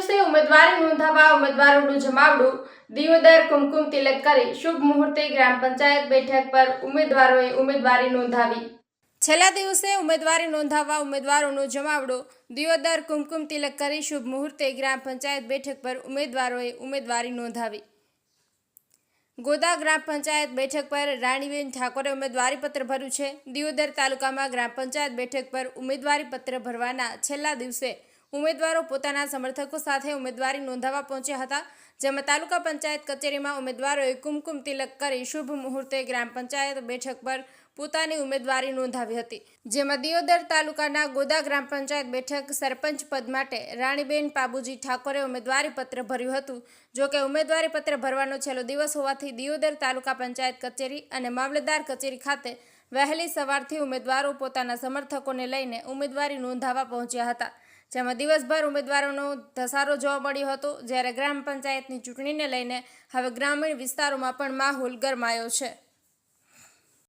દિવસે ઉમેદવારી નોંધાવવા ઉમેદવારોનું જમાવડું દિયોદર કુમકુમ તિલક કરી શુભ મુહૂર્તે ગ્રામ પંચાયત બેઠક પર ઉમેદવારોએ ઉમેદવારી નોંધાવી. છેલ્લા દિવસે ઉમેદવારી નોંધાવવા ઉમેદવારોનું જમાવડો દિયોદર કુમકુમ તિલક કરી શુભ મુહૂર્તે ગ્રામ પંચાયત બેઠક પર ઉમેદવારોએ ઉમેદવારી નોંધાવી. ગોદા ગ્રામ પંચાયત બેઠક પર રાણીબેન ઠાકોરે ઉમેદવારી પત્ર ભર્યું છે. દિયોદર તાલુકામાં ગ્રામ પંચાયત બેઠક પર ઉમેદવારી પત્ર ભરવાના છેલ્લા દિવસે ઉમેદવારો પોતાના સમર્થકો સાથે ઉમેદવારી નોંધાવવા પહોંચ્યા હતા, જેમાં તાલુકા પંચાયત કચેરીમાં ઉમેદવારોએ કુમકુમ તિલક કરી શુભ મુહૂર્તે ગ્રામ પંચાયત બેઠક પર પોતાની ઉમેદવારી નોંધાવી હતી, જેમાં દિયોદર તાલુકાના ગોદા ગ્રામ પંચાયત બેઠક સરપંચ પદ માટે રાણીબેન પાબુજી ઠાકોરે ઉમેદવારી પત્ર ભર્યું હતું જોકે ઉમેદવારીપત્ર ઉમેદવારી પત્ર ભરવાનો છેલ્લો દિવસ હોવાથી દિયોદર તાલુકા પંચાયત કચેરી અને મામલતદાર કચેરી ખાતે વહેલી સવારથી ઉમેદવારો પોતાના સમર્થકોને લઈને ઉમેદવારી નોંધાવવા પહોંચ્યા હતા. જેમાં દિવસભર ઉમેદવારોનો ધસારો જોવા મળ્યો હતો, જ્યારે ગ્રામ પંચાયતની ચૂંટણીને લઈને હવે ગ્રામીણ વિસ્તારોમાં પણ માહોલ ગરમાયો છે.